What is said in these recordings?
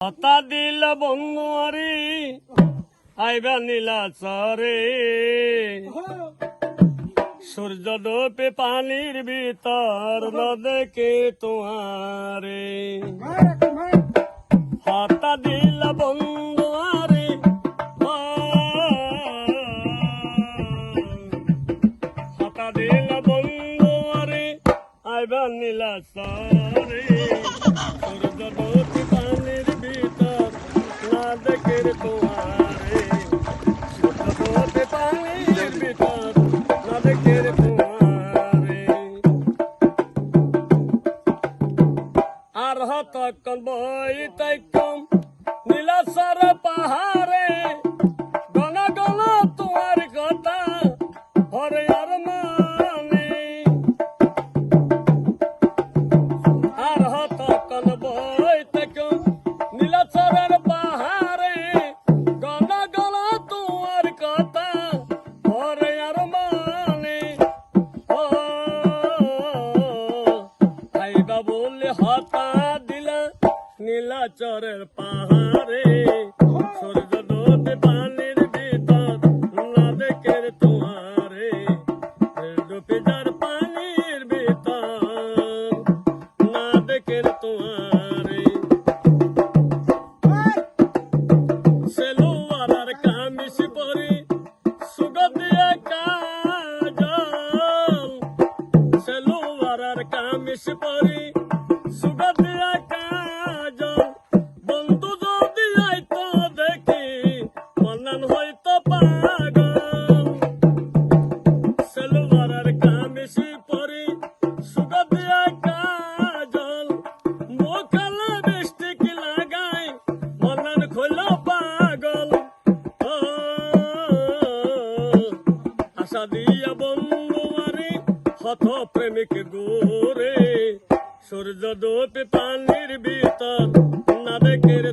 হতা দিল বন্ধুয়ারি আইবা নীলা চরে। সূর্য ডোপে পানির ভিতর ন দেখে তোমারে। হতা দিল বন্ধুয়ারি হতা দিল বন্ধুয়ারি আইবা নীলা চরে। সূর্য ডোপে আর হত কন বই তাইকম নীলাচর পাহাড়ে হত প্রেমিক গোরে সূর্য ডোপে পানির ভিতর না দেখে রে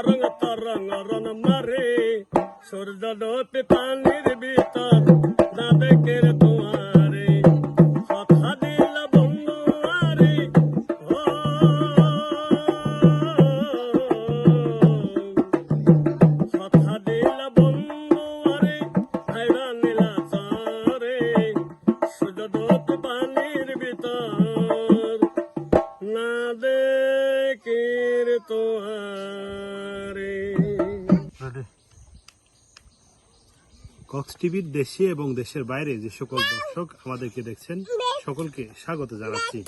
রং তরং রন মারে সূর্য ডোপে পানির ভিতর না দেখে রে কক্স টিভির দেশে এবং দেশের বাইরে যে সকল দর্শক আমাদেরকে দেখছেন, সকলকে স্বাগত জানাচ্ছি।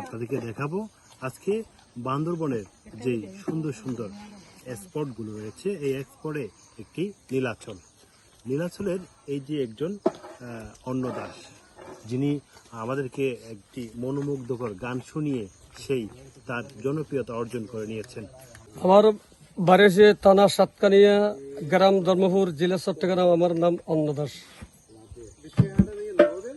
আপনাদেরকে দেখাবো আজকে বান্দরবনের যে সুন্দর সুন্দর স্পটগুলো রয়েছে, এই স্পটে একটি নীলাচল। নীলাচলের এই যে একজন অন্ন দাস, যিনি আমাদেরকে একটি মনোমুগ্ধকর গান শুনিয়ে সেই তার জনপ্রিয়তা অর্জন করে নিয়েছেন। আমার বারেসে থানা সাতকানিয়া গ্রাম ধর্মপুর জেলা চট্টগ্রাম আমার নাম অন্ন দাস